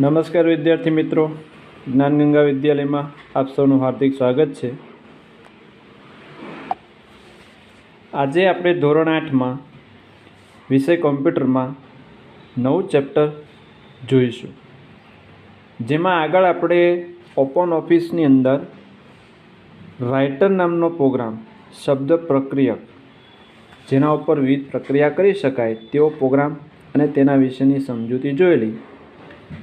નમસ્કાર વિદ્યાર્થી મિત્રો. જ્ઞાનગંગા વિદ્યાલયમાં આપ સૌનું હાર્દિક સ્વાગત છે. આજે આપણે ધોરણ આઠમાં વિષય કોમ્પ્યુટરમાં નવું ચેપ્ટર જોઈશું. જેમાં આગળ આપણે ઓપન ઓફિસની અંદર રાઇટર નામનો પ્રોગ્રામ, શબ્દ પ્રક્રિયક, જેના ઉપર વિવિધ પ્રક્રિયા કરી શકાય તેવો પ્રોગ્રામ અને તેના વિશેની સમજૂતી જોયેલી.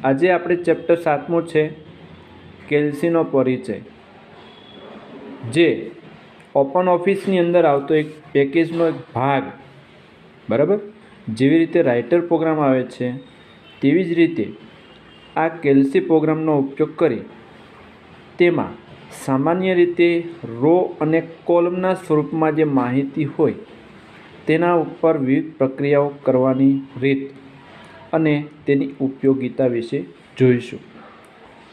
આજે આપણે ચેપ્ટર સાતમું છે, કેલ્સીનો પરિચય. જે ઓપન ઓફિસની અંદર આવતો એક પેકેજનો એક ભાગ, બરાબર? જેવી રીતે રાઇટર પ્રોગ્રામ આવે છે, તેવી જ રીતે આ કેલ્સી પ્રોગ્રામનો ઉપયોગ કરી તેમાં સામાન્ય રીતે રો અને કોલમના સ્વરૂપમાં જે માહિતી હોય, તેના ઉપર વિવિધ પ્રક્રિયાઓ કરવાની રીત અને તેની ઉપયોગિતા વિશે જોઈશું.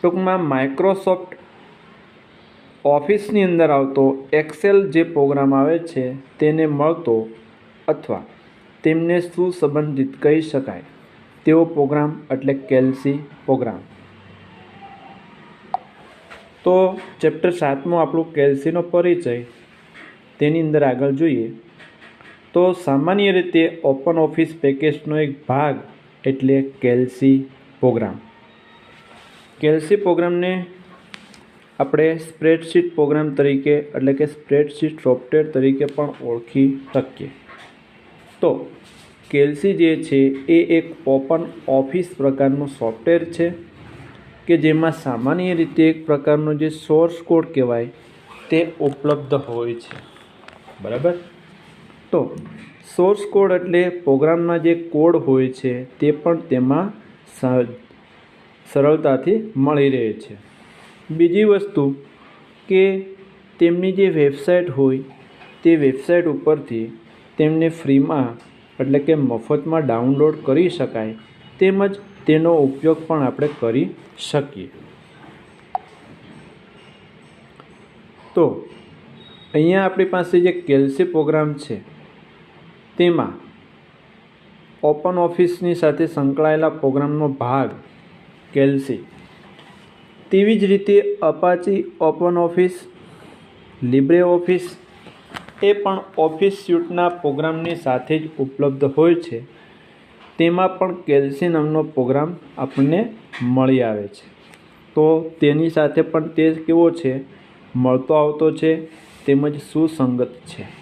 ટૂંકમાં માઇક્રોસોફ્ટ ઓફિસની અંદર આવતો એક્સેલ જે પ્રોગ્રામ આવે છે તેને મળતો અથવા તેમને સુસંબંધિત કહી શકાય તેવો પ્રોગ્રામ એટલે કેલ્સી પ્રોગ્રામ તો ચેપ્ટર સાતમું આપણું કેલ્સીનો પરિચય. તેની અંદર આગળ જોઈએ. તો સામાન્ય રીતે ઓપન ઓફિસ પેકેજનો એક ભાગ એટલે કેલ્સી પ્રોગ્રામ. કેલ્સી પ્રોગ્રામને આપણે સ્પ્રેડશીટ પ્રોગ્રામ તરીકે એટલે કે સ્પ્રેડશીટ સોફ્ટવેર તરીકે પણ ઓળખી શકીએ. તો કેલ્સી જે છે એ એક ઓપન ઓફિસ પ્રકારનું સોફ્ટવેર છે કે જેમાં સામાન્ય રીતે એક પ્રકારનો જે સોર્સ કોડ કહેવાય તે ઉપલબ્ધ હોય છે. બરાબર? તો સોર્સ કોડ એટલે પ્રોગ્રામના જે કોડ હોય છે તે પણ તેમાં સરળતાથી મળી રહે છે. બીજી વસ્તુ કે તેમની જે વેબસાઇટ હોય તે વેબસાઇટ ઉપરથી તેમને ફ્રીમાં એટલે કે મફતમાં ડાઉનલોડ કરી શકાય તેમજ તેનો ઉપયોગ પણ આપણે કરી શકીએ. તો, અહીંયા આપણી પાસે જે કેલ્સી પ્રોગ્રામ છે તેમાં ઓપન ઓફિસની સાથે સંકળાયેલા પ્રોગ્રામનો ભાગ કેલ્સી. તેવી જ રીતે Apache Open Office, Libre Office એ પણ ઓફિસ સ્યુટના પ્રોગ્રામની સાથે જ ઉપલબ્ધ હોય છે. તેમાં પણ કેલ્સી નામનો પ્રોગ્રામ આપણને મળી આવે છે. તો તેની સાથે પણ તે કેવો છે? મળતો આવતો છે, તેમજ સુસંગત છે.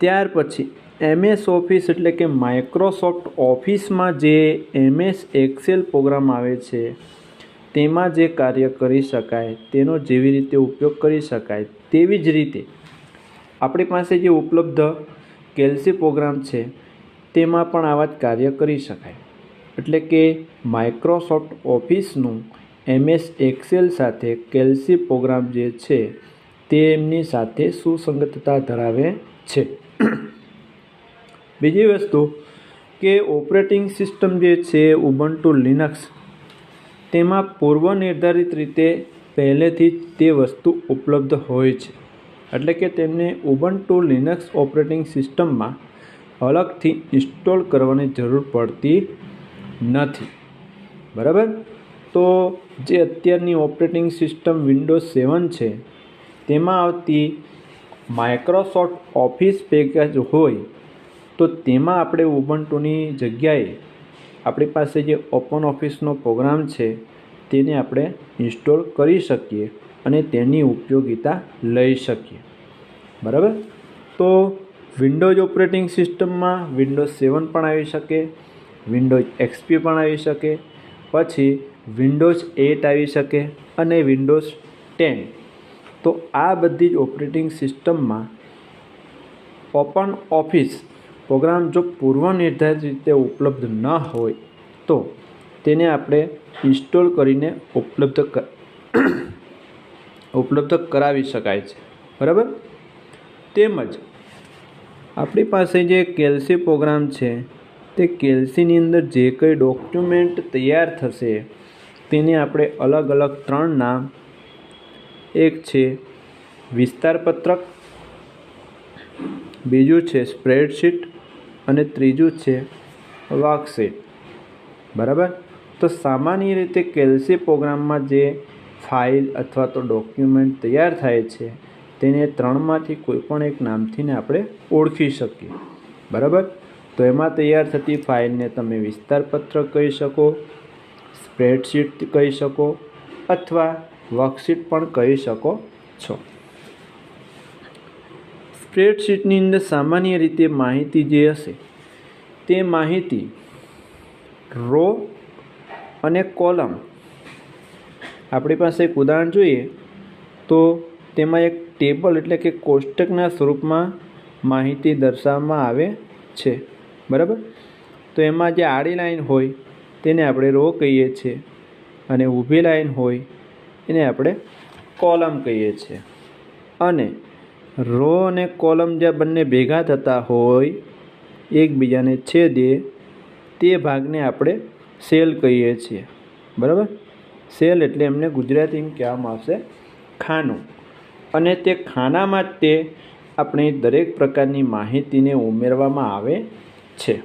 ત્યાર પછી એમએસ ઓફિસ એટલે કે માઇક્રોસોફ્ટ ઓફિસમાં જે એમએસ એક્સેલ પ્રોગ્રામ આવે છે, તેમાં જે કાર્ય કરી શકાય, તેનો જેવી રીતે ઉપયોગ કરી શકાય, તેવી જ રીતે આપણી પાસે જે ઉપલબ્ધ કેલ્સી પ્રોગ્રામ છે, તેમાં પણ આવા જ કાર્ય કરી શકાય. એટલે કે માઇક્રોસોફ્ટ ઓફિસનું એમએસ એક્સેલ સાથે કેલ્સી પ્રોગ્રામ જે છે, તે એમની સાથે સુસંગતતા ધરાવે છે. બીજી વસ્તુ કે ઓપરેટિંગ સિસ્ટમ જે છે ઉબન્ટુ લિનક્સ, તેમાં પૂર્વ નિર્ધારિત રીતે પહેલેથી જ તે વસ્તુ ઉપલબ્ધ હોય છે. એટલે કે તેમને ઉબન્ટુ લિનક્સ ઓપરેટિંગ સિસ્ટમમાં અલગથી ઇન્સ્ટોલ કરવાની જરૂર પડતી નથી. બરાબર? તો જે અત્યારની ઓપરેટિંગ સિસ્ટમ વિન્ડોઝ સેવન છે, તેમાં આવતી માઇક્રોસોફ્ટ ઓફિસ પેકેજ હોય તો તેમાં આપણે ઉબન્ટુની જગ્યાએ આપણી પાસે જે ઓપન ઓફિસનો પ્રોગ્રામ છે, તેને આપણે ઇન્સ્ટોલ કરી શકીએ અને તેની ઉપયોગિતા લઈ શકીએ. બરાબર? તો વિન્ડોઝ ઓપરેટિંગ સિસ્ટમમાં વિન્ડોઝ સેવન પણ આવી શકે, વિન્ડોઝ એક્સપી પણ આવી શકે, પછી વિન્ડોઝ એટ આવી શકે અને વિન્ડોઝ ટેન. તો આ બધી જ ઓપરેટિંગ સિસ્ટમમાં ઓપન ઓફિસ પ્રોગ્રામ જો પૂર્વ નિર્ધારિત રીતે ઉપલબ્ધ ન હોય, તો તેને આપણે ઇન્સ્ટોલ કરીને ઉપલબ્ધ ઉપલબ્ધ કરાવી શકાય છે. બરાબર? તેમજ આપણી પાસે જે કેલ્સી પ્રોગ્રામ છે, તે કેલ્સીની અંદર જે કંઈ ડોક્યુમેન્ટ તૈયાર થશે, તેને આપણે અલગ અલગ ત્રણ નામ, એક છે વિસ્તાર પત્રક બીજું છે સ્પ્રેડશીટ અને ત્રીજું છે વર્કશીટ બરાબર? તો સામાન્ય રીતે કેલ્સી પ્રોગ્રામમાં જે ફાઇલ અથવા તો ડોક્યુમેન્ટ તૈયાર થાય છે, તેને ત્રણમાંથી કોઈ પણ એક નામથીને આપણે ઓળખી શકીએ. બરાબર? તો એમાં તૈયાર થતી ફાઇલને તમે વિસ્તારપત્ર કહી શકો, સ્પ્રેડશીટ કહી શકો, અથવા વર્કશીટ પણ કહી શકો છો. સ્પ્રેડશીટની અંદર સામાન્ય રીતે માહિતી જે હશે, તે માહિતી રો અને કોલમ. આપણી પાસે એક ઉદાહરણ જોઈએ, તો તેમાં એક ટેબલ એટલે કે કોષ્ટકના સ્વરૂપમાં માહિતી દર્શાવવામાં આવે છે. બરાબર? તો એમાં જે આડી લાઈન હોય, તેને આપણે રો કહીએ છીએ અને ઊભી લાઈન હોય, એને આપણે કોલમ કહીએ છીએ. અને રો અને કોલમ જ્યાં બંને ભેગા થતા હોય, એકબીજાને છેદે, તે ભાગને આપણે સેલ કહીએ છીએ. બરાબર? સેલ એટલે એમને ગુજરાતીમાં કહેવામાં આવશે ખાનું. અને તે ખાનામાં જ તે આપણે દરેક પ્રકારની માહિતીને ઉમેરવામાં આવે છે.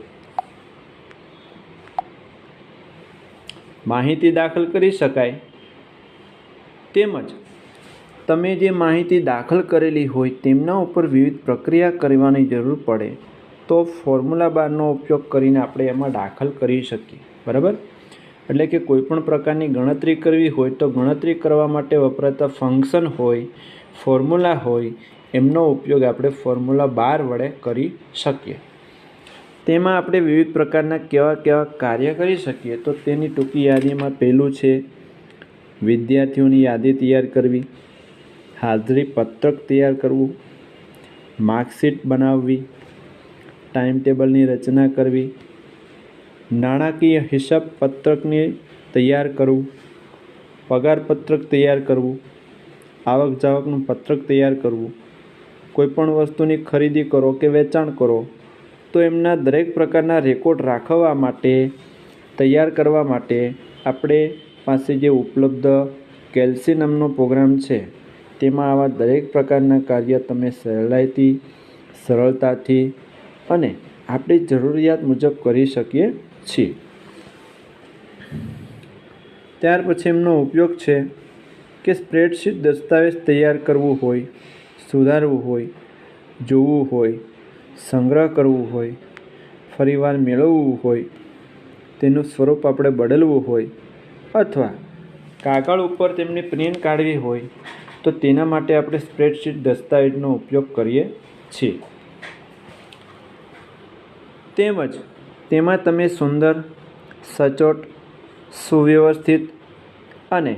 માહિતી દાખલ કરી શકાય. તેમજ તમે જે માહિતી દાખલ કરેલી હોય તેમના ઉપર વિવિધ પ્રક્રિયા કરવાની જરૂર પડે તો ફોર્મ્યુલા બારનો ઉપયોગ કરીને આપણે એમાં દાખલ કરી શકીએ. બરાબર? એટલે કે કોઈપણ પ્રકારની ગણતરી કરવી હોય તો ગણતરી કરવા માટે વપરાતા ફંક્શન હોય, ફોર્મ્યુલા હોય, એમનો ઉપયોગ આપણે ફોર્મ્યુલા બાર વડે કરી શકીએ. તેમાં આપણે વિવિધ પ્રકારના કેવા કેવા કાર્ય કરી શકીએ તો તેની ટૂંકી યાદીમાં પહેલું છે, વિદ્યાર્થીઓની યાદી તૈયાર કરવી. હાજરી પત્રક તૈયાર કરવું, માર્કશીટ બનાવવી ટાઈમ ટેબલની રચના કરવી, નાણાકીય હિસાબ પત્રકને તૈયાર કરવું, પગાર પત્રક તૈયાર કરવું આવક જાવકનું પત્રક તૈયાર કરવું. કોઈપણ વસ્તુની ખરીદી કરો કે વેચાણ કરો, તો એમના દરેક પ્રકારના રેકોર્ડ રાખવા માટે, તૈયાર કરવા માટે આપણે પાસે જે ઉપલબ્ધ કેલ્સી નામનો પ્રોગ્રામ છે તેમાં આવા દરેક પ્રકારના કાર્ય તમે સહેલાઈથી સરળતાથી અને આપણી જરૂરિયાત મુજબ કરી શકીએ છીએ. ત્યાર પછી એમનો ઉપયોગ છે કે સ્પ્રેડશીટ દસ્તાવેજ તૈયાર કરવું હોય, સુધારવું હોય, જોવું હોય, સંગ્રહ કરવું હોય, ફરીવાર મેળવવું હોય, તેનું સ્વરૂપ આપણે બદલવું હોય અથવા કાગળ ઉપર તેમની પ્રિન્ટ કાઢવી હોય તો તેના માટે આપણે સ્પ્રેડશીટ દસ્તાવેજનો ઉપયોગ કરીએ છીએ. તેમજ તેમાં તમે સુંદર, સચોટ, સુવ્યવસ્થિત અને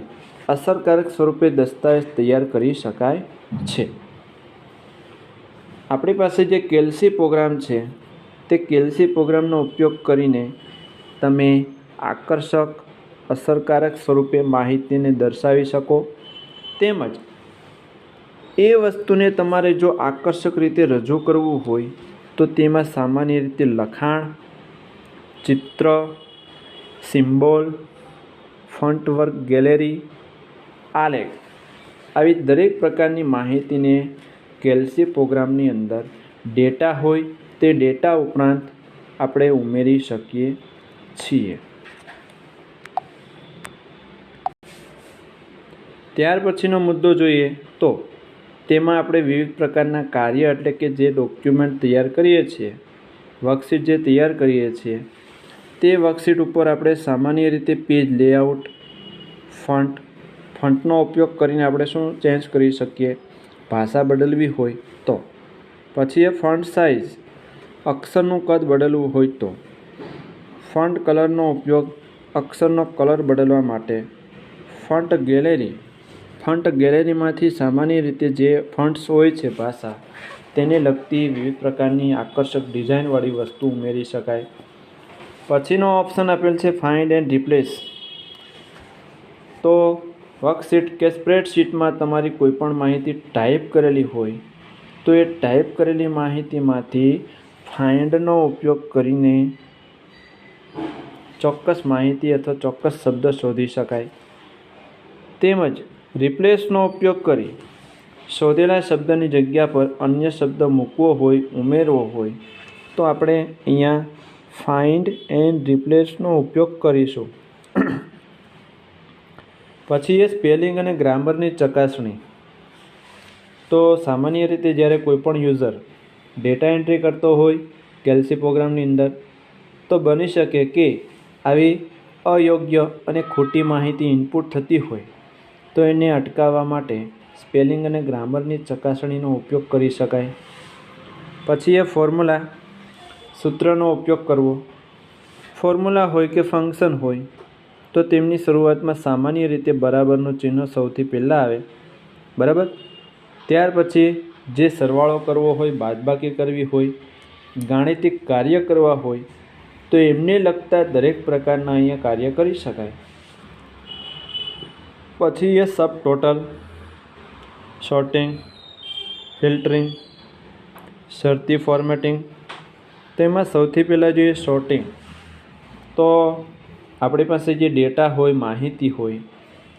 અસરકારક સ્વરૂપે દસ્તાવેજ તૈયાર કરી શકાય છે. આપણી પાસે જે કેલ્સી પ્રોગ્રામ છે, તે કેલ્સી પ્રોગ્રામનો ઉપયોગ કરીને તમે આકર્ષક, અસરકારક સ્વરૂપે માહિતીને દર્શાવી શકો. તેમજ એ વસ્તુને તમારે જો આકર્ષક રીતે રજૂ કરવું હોય, તો તેમાં સામાન્ય રીતે લખાણ, ચિત્ર, સિમ્બોલ ફન્ટ ગેલેરી, આલેખ. આવી દરેક પ્રકારની માહિતીને કેલ્સી પ્રોગ્રામની અંદર ડેટા હોય, તે ડેટા ઉપરાંત આપણે ઉમેરી શકીએ છીએ. ત્યાર પછીનો મુદ્દો જોઈએ તો તેમાં આપણે વિવિધ પ્રકારના કાર્ય એટલે કે જે ડોક્યુમેન્ટ તૈયાર કરીએ છીએ વર્કશીટ જે તૈયાર કરીએ છીએ, તે વર્કશીટ ઉપર આપણે સામાન્ય રીતે પેજ લેઆઉટ ફન્ટ ફંટનો ઉપયોગ કરીને આપણે શું ચેન્જ કરી શકીએ, ભાષા બદલવી હોય તો. પછી એ ફન્ટ સાઇઝ અક્ષરનું કદ બદલવું હોય તો. ફન્ટ કલરનો ઉપયોગ અક્ષરનો કલર બદલવા માટે. ફન્ટ ગેલેરી ફન્ટ ગેલેરીમાંથી સામાન્ય રીતે જે ફંટ્સ હોય છે ભાષા તેને લગતી વિવિધ પ્રકારની આકર્ષક ડિઝાઇનવાળી વસ્તુ ઉમેરી શકાય. પછીનો ઓપ્શન આપેલ છે ફાઇન્ડ એન્ડ રિપ્લેસ તો વર્કશીટ કે સ્પ્રેડશીટમાં તમારી કોઈપણ માહિતી ટાઈપ કરેલી હોય, તો એ ટાઈપ કરેલી માહિતીમાંથી ફાઇન્ડનો ઉપયોગ કરીને ચોક્કસ માહિતી અથવા ચોક્કસ શબ્દ શોધી શકાય. તેમજ રિપ્લેસનો ઉપયોગ કરી શોધેલા શબ્દની જગ્યા પર અન્ય શબ્દ મૂકવો હોય, ઉમેરવો હોય, તો આપણે અહીંયા ફાઇન્ડ એન્ડ રિપ્લેસનો ઉપયોગ કરીશું. પછી એ સ્પેલિંગ અને ગ્રામરની ચકાસણી. તો સામાન્ય રીતે જ્યારે કોઈપણ યુઝર ડેટા એન્ટ્રી કરતો હોય કેલ્સી પ્રોગ્રામની અંદર, તો બની શકે કે આવી અયોગ્ય અને ખોટી માહિતી ઇનપુટ થતી હોય. તો એને અટકાવવા માટે સ્પેલિંગ અને ગ્રામરની ચકાસણીનો ઉપયોગ કરી શકાય. પછી એ ફોર્મ્યુલા સૂત્રનો ઉપયોગ કરવો. ફોર્મ્યુલા હોય કે ફંક્શન હોય, તો તેમની શરૂઆતમાં સામાન્ય રીતે બરાબરનું ચિહ્ન સૌથી પહેલાં આવે. બરાબર? ત્યાર પછી જે સરવાળો કરવો હોય, બાદબાકી કરવી હોય, ગાણિતિક કાર્ય કરવા હોય, તો એમને લગતા દરેક પ્રકારના અહીંયા કાર્ય કરી શકાય. પછી એ સબ ટોટલ શોર્ટિંગ ફિલ્ટરિંગ શરતી ફોર્મેટિંગ તેમાં સૌથી પહેલાં જોઈએ શોર્ટિંગ તો આપણી પાસે જે ડેટા હોય, માહિતી હોય,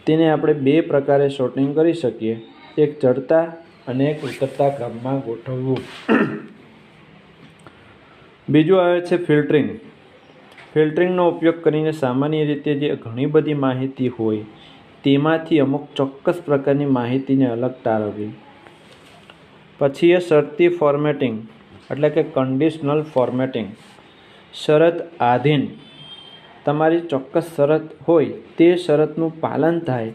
તેને આપણે બે પ્રકારે શોર્ટિંગ કરી શકીએ. એક ચડતા અને એક ઉતરતા ક્રમમાં ગોઠવવું. બીજું આવે છે ફિલ્ટરિંગ ફિલ્ટરિંગનો ઉપયોગ કરીને સામાન્ય રીતે જે ઘણી બધી માહિતી હોય તેમાંથી અમુક ચોક્કસ પ્રકારની માહિતીને અલગ તારવવી. પછી એ શરતી ફોર્મેટિંગ એટલે કે કન્ડિશનલ ફોર્મેટિંગ શરત આધીન. તમારી ચોક્કસ શરત હોય તે શરતનું પાલન થાય.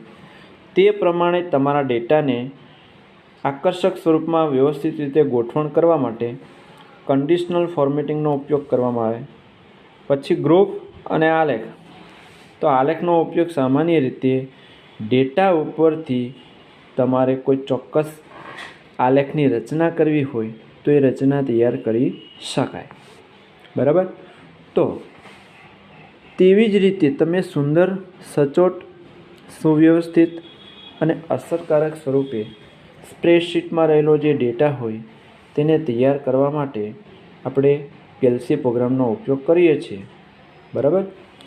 તે પ્રમાણે તમારા ડેટાને આકર્ષક સ્વરૂપમાં વ્યવસ્થિત રીતે ગોઠવણ કરવા માટે કન્ડિશનલ ફોર્મેટિંગનો ઉપયોગ કરવામાં આવે. પછી ગ્રુપ અને આલેખ. તો આલેખનો ઉપયોગ સામાન્ય રીતે ડેટા ઉપરથી તમારે કોઈ ચોક્કસ આલેખની રચના કરવી હોય તો એ રચના તૈયાર કરી શકાય. બરાબર? તો તેવી જ રીતે તમે સુંદર, સચોટ, સુવ્યવસ્થિત અને અસરકારક સ્વરૂપે સ્પ્રેડશીટમાં રહેલો જે ડેટા હોય તેને તૈયાર કરવા માટે આપણે કેલ્સી પ્રોગ્રામનો ઉપયોગ કરીએ છીએ. બરાબર?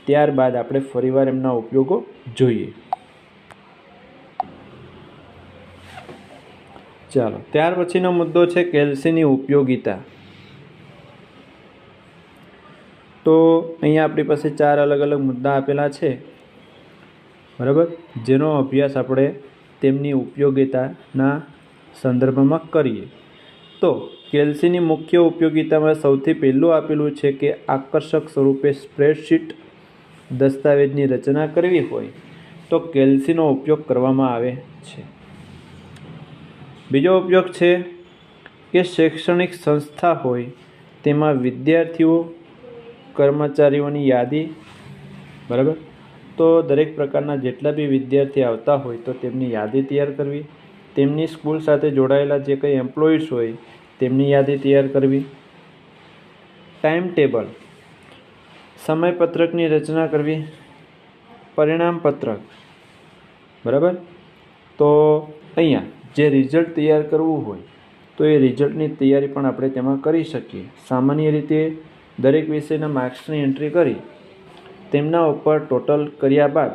ત્યારબાદ આપણે ફરીવાર એમના ઉપયોગો જોઈએ. ચાલો, ત્યાર પછીનો મુદ્દો છે કેલ્સીની ઉપયોગિતા. તો અહીંયા આપણી પાસે ચાર અલગ અલગ મુદ્દા આપેલા છે. બરાબર? જેનો અભ્યાસ આપણે તેમની ઉપયોગિતાના સંદર્ભમાં કરીએ. તો કેલ્સીની મુખ્ય ઉપયોગિતામાં સૌથી પહેલું આપેલું છે કે આકર્ષક સ્વરૂપે સ્પ્રેડશીટ દસ્તાવેજની રચના કરવી હોય તો કેલ્સીનો ઉપયોગ કરવામાં આવે છે. બીજો ઉપયોગ છે કે શૈક્ષણિક સંસ્થા હોય, તેમાં વિદ્યાર્થીઓ, કર્મચારીઓની યાદી, બરાબર? તો દરેક પ્રકારના જેટલા બી વિદ્યાર્થી આવતા હોય, તો તેમની યાદી તૈયાર કરવી, તેમની સ્કૂલ સાથે જોડાયેલા જે કંઈ એમ્પ્લોઈઝ હોય, તેમની યાદી તૈયાર કરવી. Time table. સમયપત્રકની રચના કરવી. પરિણામ પત્રક બરાબર? તો અહીંયા જે રિઝલ્ટ તૈયાર કરવું હોય, તો એ રિઝલ્ટની તૈયારી પણ આપણે તેમાં કરી શકીએ. સામાન્ય રીતે દરેક વિષયના માર્ક્સની એન્ટ્રી કરી, તેમના ઉપર ટોટલ કર્યા બાદ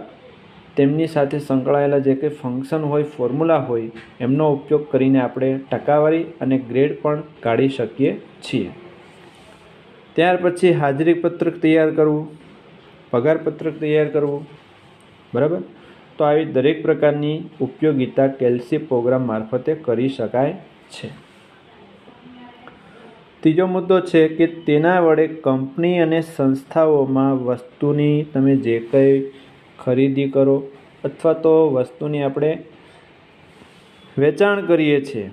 તેમની સાથે સંકળાયેલા જે કંઈ ફંક્શન હોય ફોર્મ્યુલા હોય, એમનો ઉપયોગ કરીને આપણે ટકાવારી અને ગ્રેડ પણ કાઢી શકીએ છીએ. ત્યાર પછી હાજરી પત્રક તૈયાર કરવું પગાર પત્રક તૈયાર કરવું, બરાબર? તો આવી દરેક પ્રકારની ઉપયોગિતા કેલ્સી પ્રોગ્રામ મારફતે કરી શકાય છે. ત્રીજો મુદ્દો છે કે તેના વડે કંપની અને સંસ્થાઓમાં વસ્તુની તમે જે કંઈ ખરીદી કરો અથવા તો વસ્તુની આપણે વેચાણ કરીએ છીએ,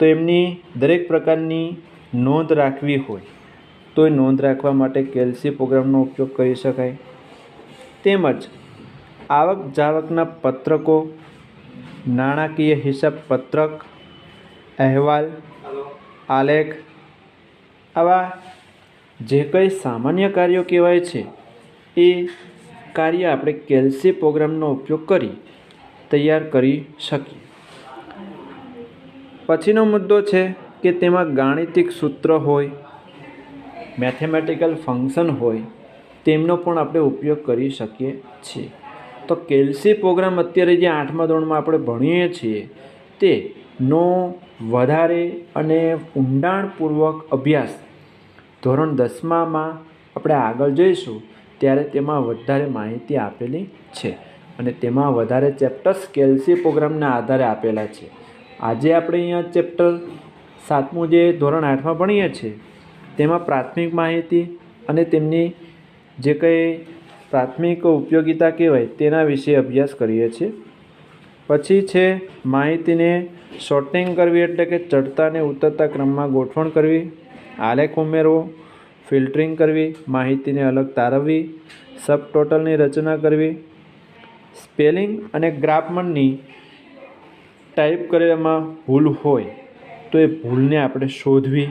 તો એમની દરેક પ્રકારની નોંધ રાખવી હોય, તો એ નોંધ રાખવા માટે કેલ્સી પ્રોગ્રામનો ઉપયોગ કરી શકાય. તેમજ આવક જાવકના પત્રકો નાણાકીય હિસાબ પત્રક અહેવાલ આલેખ આવા જે કંઈ સામાન્ય કાર્યો કહેવાય છે એ કાર્ય આપણે કેલ્સી પ્રોગ્રામનો ઉપયોગ કરી તૈયાર કરી શકીએ. પછીનો મુદ્દો છે કે તેમાં ગાણિતિક સૂત્ર હોય મેથેમેટિકલ ફંક્શન હોય તેમનો પણ આપણે ઉપયોગ કરી શકીએ છીએ. તો કેલ્સી પ્રોગ્રામ અત્યારે જે આઠમા ધોરણમાં આપણે ભણીએ છીએ તેનો વધારે અને ઊંડાણપૂર્વક અભ્યાસ. ધોરણ દસમામાં આપણે આગળ જઈશું, ત્યારે તેમાં વધારે માહિતી આપેલી છે અને તેમાં વધારે ચેપ્ટર્સ કેલ્સી પ્રોગ્રામના આધારે આપેલા છે. આજે આપણે અહીંયા ચેપ્ટર સાતમું જે ધોરણ આઠમાં ભણીએ છીએ, તેમાં પ્રાથમિક માહિતી અને તેમની જે કંઈ પ્રાથમિક ઉપયોગિતા કહેવાય તેના વિશે અભ્યાસ કરીએ છીએ. પછી છે માહિતીને શોર્ટિંગ કરવી એટલે કે ચડતા ઉતરતા ક્રમમાં ગોઠવણ કરવી, આલેખ ઉમેરવો ફિલ્ટરિંગ કરવી, માહિતીને અલગ તારવવી સબ ટોટલની રચના કરવી સ્પેલિંગ અને ગ્રાફમનની ટાઈપ કરેલામાં ભૂલ હોય તો એ ભૂલને આપણે શોધવી.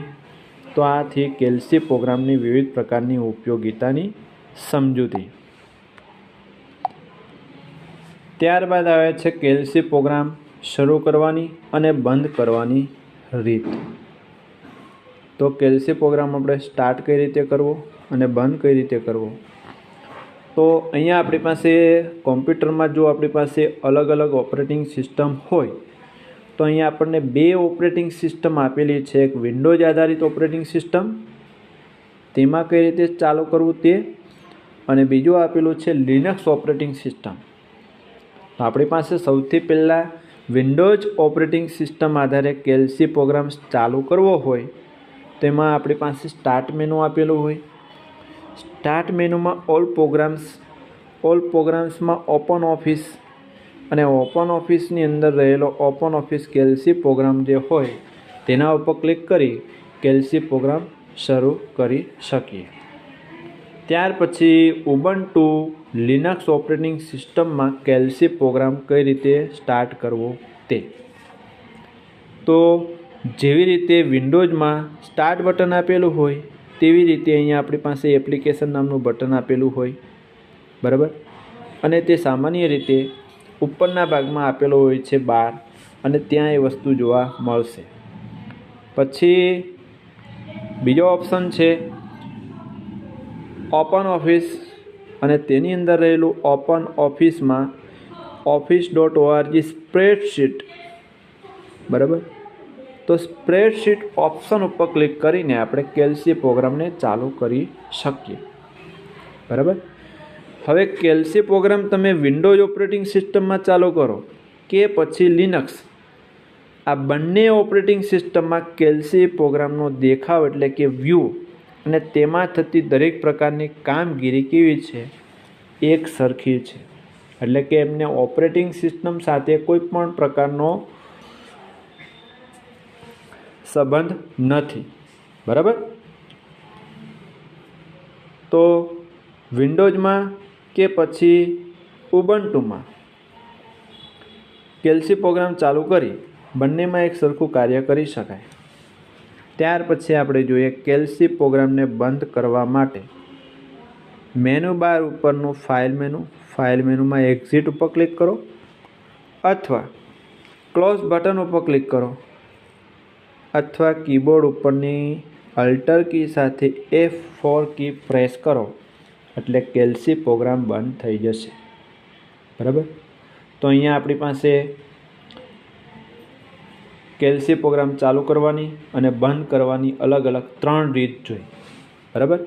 તો આથી કેલ્સી પ્રોગ્રામની વિવિધ પ્રકારની ઉપયોગિતાની સમજૂતી. ત્યારબાદ આવે છે કેલ્સી પ્રોગ્રામ શરૂ કરવાની અને બંધ કરવાની રીત. તો કેલ્સી પ્રોગ્રામ આપણે સ્ટાર્ટ કઈ રીતે કરવો અને બંધ કઈ રીતે કરવો? તો અહીંયા આપણી પાસે કોમ્પ્યુટરમાં જો આપણી પાસે અલગ અલગ ઓપરેટિંગ સિસ્ટમ હોય, તો અહીંયા આપણને બે ઓપરેટિંગ સિસ્ટમ આપેલી છે. એક વિન્ડોઝ આધારિત ઓપરેટિંગ સિસ્ટમ, તેમાં કઈ રીતે ચાલુ કરવું તે, અને બીજું આપેલું છે લિનક્સ ઓપરેટિંગ સિસ્ટમ. આપણી પાસે સૌથી પહેલાં વિન્ડોઝ ઓપરેટિંગ સિસ્ટમ આધારે કેલ્સી પ્રોગ્રામ્સ ચાલુ કરવો હોય, તેમાં આપણી પાસે સ્ટાર્ટ મેનુ આપેલું હોય. સ્ટાર્ટ મેનુમાં ઓલ પ્રોગ્રામ્સ ઓલ પ્રોગ્રામ્સમાં ઓપન ઓફિસ અને ઓપન ઓફિસની અંદર રહેલો ઓપન ઓફિસ કેલ્સી પ્રોગ્રામ જે હોય, તેના ઉપર ક્લિક કરી કેલ્સી પ્રોગ્રામ શરૂ કરી શકીએ. ત્યાર પછી ઉબન્ટુ લિનક્સ ઓપરેટિંગ સિસ્ટમમાં કેલ્સી પ્રોગ્રામ કઈ રીતે સ્ટાર્ટ કરવો તે. તો જેવી રીતે વિન્ડોઝમાં સ્ટાર્ટ બટન આપેલું હોય, તેવી રીતે અહીંયા આપણી પાસે એપ્લિકેશન નામનું બટન આપેલું હોય, બરાબર? અને તે સામાન્ય રીતે ઉપરના ભાગમાં આપેલો હોય છે બાર, અને ત્યાં એ વસ્તુ જોવા મળશે. પછી બીજો ઓપ્શન છે ઓપન ઓફિસ અને તેની અંદર રહેલું ઓપન ઓફિસમાં ઓફિસ ડોટ ઓઆરજી સ્પ્રેડશીટ બરાબર? તો સ્પ્રેડશીટ ઓપ્શન ઉપર ક્લિક કરીને આપણે કેલ્સી પ્રોગ્રામને ચાલુ કરી શકીએ. બરાબર? હવે કેલ્સી પ્રોગ્રામ તમે વિન્ડોઝ ઓપરેટિંગ સિસ્ટમમાં ચાલુ કરો કે પછી લિનક્સ આ બંને ઓપરેટિંગ સિસ્ટમમાં કેલ્સી પ્રોગ્રામનો દેખાવ એટલે કે વ્યૂ અને તેમાં થતી દરેક પ્રકારની કામગીરી કેવી છે? એક સરખી છે. એટલે કે એમને ઓપરેટિંગ સિસ્ટમ સાથે કોઈ પણ પ્રકારનો સંબંધ નથી. બરાબર? તો વિન્ડોઝમાં કે પછી ઉબન્ટુમાં કેલ્સી પ્રોગ્રામ ચાલુ કરી બંનેમાં એક સરખું કાર્ય કરી શકાય. ત્યાર પછી આપણે જોઈએ કેલ્સી પ્રોગ્રામને બંધ કરવા માટે. મેનુ બાર ઉપરનું ફાઇલ મેનુ, ફાઇલ મેનુમાં એક્ઝિટ ઉપર ક્લિક કરો અથવા ક્લોઝ બટન ઉપર ક્લિક કરો અથવા કીબોર્ડ ઉપરની અલ્ટર કી સાથે એફ ફોર કી પ્રેસ કરો એટલે કેલ્સી પ્રોગ્રામ બંધ થઈ જશે. બરાબર? તો અહીંયા આપણી પાસે કેલ્સી પ્રોગ્રામ ચાલુ કરવાની અને બંધ કરવાની અલગ અલગ ત્રણ રીત જોઈ. બરાબર?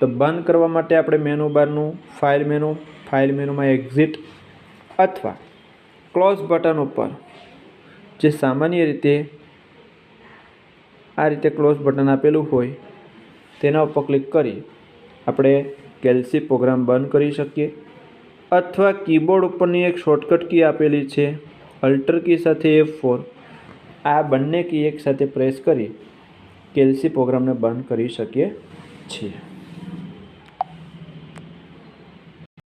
તો બંધ કરવા માટે આપણે મેનુ બારનું ફાઇલ મેનુ ફાઇલ મેનુમાં એક્ઝિટ અથવા ક્લોઝ બટન ઉપર જે સામાન્ય રીતે આ રીતે ક્લોઝ બટન આપેલું હોય, તેના ઉપર ક્લિક કરી આપણે કેલ્સી પ્રોગ્રામ બંધ કરી શકીએ. અથવા કીબોર્ડ ઉપરની એક શોર્ટકટ કી આપેલી છે અલ્ટર કી સાથે એફ ફોર આ બંને કી એકસાથે પ્રેસ કરી કેલ્સી પ્રોગ્રામને બંધ કરી શકીએ છીએ.